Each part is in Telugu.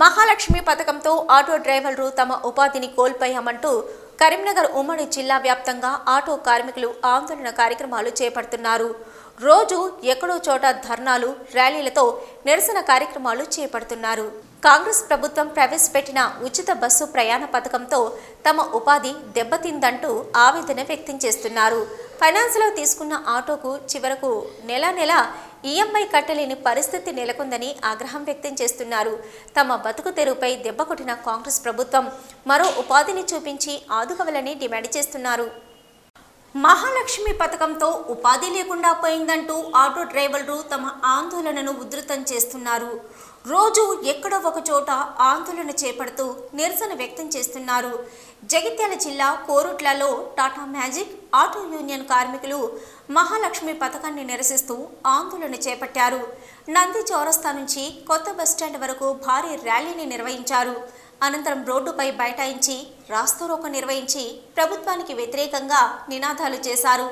మహాలక్ష్మి పథకంతో ఆటో డ్రైవర్లు తమ ఉపాధిని కోల్పోయామంటూ కరీంనగర్ ఉమ్మడి జిల్లా వ్యాప్తంగా ఆటో కార్మికులు ఆందోళన కార్యక్రమాలు చేపడుతున్నారు. రోజు ఎక్కడో చోట ధర్నాలు ర్యాలీలతో నిరసన కార్యక్రమాలు చేపడుతున్నారు. కాంగ్రెస్ ప్రభుత్వం ప్రవేశపెట్టిన ఉచిత బస్సు ప్రయాణ పథకంతో తమ ఉపాధి దెబ్బతిందంటూ ఆవేదన వ్యక్తం చేస్తున్నారు. ఫైనాన్స్లో తీసుకున్న ఆటోకు చివరకు నెల నెల ఈఎంఐ కట్టలేని పరిస్థితి నెలకొందని ఆగ్రహం వ్యక్తం చేస్తున్నారు. తమ బతుకు తెరువుపై దెబ్బ కొట్టిన కాంగ్రెస్ ప్రభుత్వం మరో ఉపాధిని చూపించి ఆదుకోవాలని డిమాండ్ చేస్తున్నారు. మహాలక్ష్మి పథకంతో ఉపాధి లేకుండా పోయిందంటూ ఆటో డ్రైవర్లు తమ ఆందోళనను ఉధృతం చేస్తున్నారు. రోజు ఎక్కడో ఒక చోట ఆందోళన చేపడుతూ నిరసన వ్యక్తం చేస్తున్నారు. జగిత్యాల జిల్లా కోరుట్లలో టాటా మ్యాజిక్ ఆటో యూనియన్ కార్మికులు మహాలక్ష్మి పథకాన్ని నిరసిస్తూ ఆందోళన చేపట్టారు. నంది చౌరస్తా నుంచి కొత్త బస్టాండ్ వరకు భారీ ర్యాలీని నిర్వహించారు. అనంతరం రోడ్డుపై బైఠాయించి రాస్తారోకో నిర్వహించి ప్రభుత్వానికి వ్యతిరేకంగా నినాదాలు చేశారు.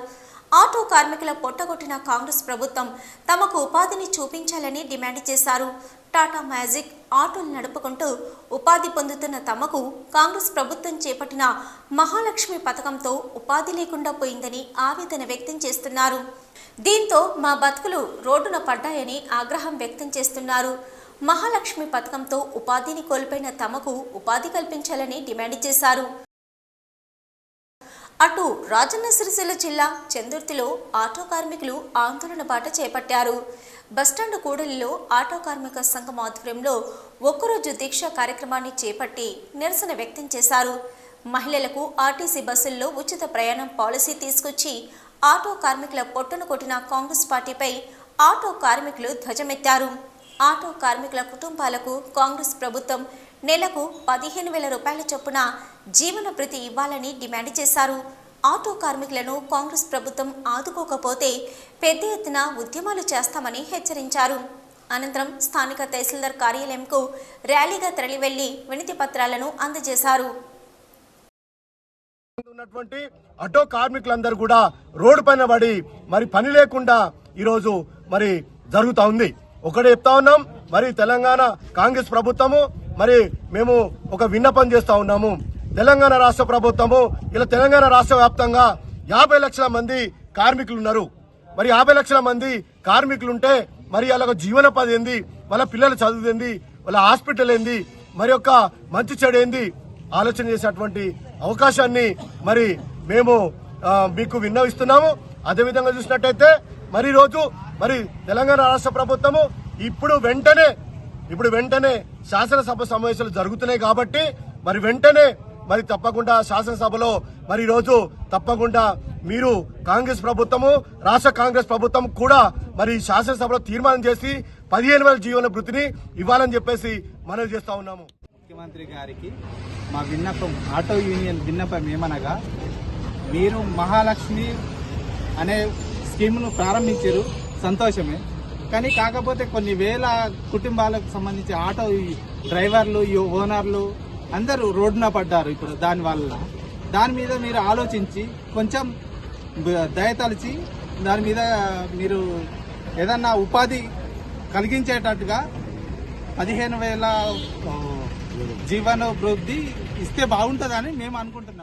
ఆటో కార్మికుల పొట్టగొట్టిన కాంగ్రెస్ ప్రభుత్వం తమకు ఉపాధిని చూపించాలని డిమాండ్ చేశారు. టాటా మ్యాజిక్ ఆటోలు నడుపుకుంటూ ఉపాధి పొందుతున్న తమకు కాంగ్రెస్ ప్రభుత్వం చేపట్టిన మహాలక్ష్మి పథకంతో ఉపాధి లేకుండా పోయిందని ఆవేదన వ్యక్తం చేస్తున్నారు. దీంతో మా బతుకులు రోడ్డున పడ్డాయని ఆగ్రహం వ్యక్తం చేస్తున్నారు. మహాలక్ష్మి పథకంతో ఉపాధిని కోల్పోయిన తమకు ఉపాధి కల్పించాలని డిమాండ్ చేశారు. అటు రాజన్న సిరిసిల్ల జిల్లా చందుర్తిలో ఆటో కార్మికులు ఆందోళన బాట చేపట్టారు. బస్టాండ్ కూడలిలో ఆటో కార్మిక సంఘం ఆధ్వర్యంలో ఒక్కరోజు దీక్ష కార్యక్రమాన్ని చేపట్టి నిరసన వ్యక్తం చేశారు. మహిళలకు ఆర్టీసీ బస్సుల్లో ఉచిత ప్రయాణం పాలసీ తీసుకొచ్చి ఆటో కార్మికుల పొట్టను కొట్టిన కాంగ్రెస్ పార్టీపై ఆటో కార్మికులు ధ్వజమెత్తారు. ఆటో కార్మికుల కుటుంబాలకు కాంగ్రెస్ ప్రభుత్వం నెలకు పదిహేను వేల రూపాయల చొప్పున జీవన భృతి ఇవ్వాలని డిమాండ్ చేశారు. ఆటో కార్మికులను కాంగ్రెస్ ప్రభుత్వం ఆదుకోకపోతే పెద్ద ఎత్తున ఉద్యమాలు చేస్తామని హెచ్చరించారు. అనంతరం స్థానిక తహసీల్దార్ కార్యాలయంకు ర్యాలీగా తరలివెళ్ళి వినతి పత్రాలను అందజేశారు. ఉన్నటువంటి ఆటో కార్మికులందరూ కూడా రోడ్డు పైన పడి మరి పని లేకుండా ఈరోజు మరి జరుగుతూ ఉంది. ఒకటి చెప్తా ఉన్నాం. మరి తెలంగాణ కాంగ్రెస్ ప్రభుత్వము మరి మేము ఒక విన్నపం చేస్తా ఉన్నాము. తెలంగాణ రాష్ట్ర ప్రభుత్వము ఇలా తెలంగాణ రాష్ట్ర వ్యాప్తంగా యాభై లక్షల మంది కార్మికులు ఉన్నారు మరి యాభై లక్షల మంది కార్మికులు ఉంటే మరి వాళ్ళ జీవనోపాధి ఏంది వాళ్ళ పిల్లల చదువు ఏంది వాళ్ళ హాస్పిటల్ ఏంది మరి యొక్క మంచి చెడు ఏంది ఆలోచన చేసేటువంటి అవకాశాన్ని మరి మేము మీకు విన్నవిస్తున్నాము. అదేవిధంగా చూసినట్టయితే మరి రోజు మరి తెలంగాణ రాష్ట్ర ప్రభుత్వము ఇప్పుడు వెంటనే ఇప్పుడు వెంటనే శాసనసభ సమావేశాలు జరుగుతున్నాయి కాబట్టి మరి వెంటనే మరి తప్పకుండా శాసనసభలో మరి రోజు తప్పకుండా మీరు కాంగ్రెస్ ప్రభుత్వము రాష్ట్ర కాంగ్రెస్ ప్రభుత్వం కూడా మరి శాసనసభలో తీర్మానం చేసి పదిహేను వేల జీవన వృత్తిని ఇవ్వాలని చెప్పేసి మనవి చేస్తా ఉన్నాము. ముఖ్యమంత్రి గారికి మా విన్నపం ఆటో యూనియన్ విన్నపం ఏమనగా మీరు మహాలక్ష్మి అనే స్కీమ్ను ప్రారంభించారు. సంతోషమే. కానీ కాకపోతే కొన్ని వేల కుటుంబాలకు సంబంధించి ఆటో డ్రైవర్లు ఈ ఓనర్లు అందరూ రోడ్డున పడ్డారు ఇప్పుడు దానివల్ల దాని మీద మీరు ఆలోచించి కొంచెం దయతలిచి దాని మీద మీరు ఏదన్నా ఉపాధి కలిగించేటట్టుగా పదిహేను వేల జీవనోభివృద్ధి ఇస్తే బాగుంటుందని మేము అనుకుంటున్నాం.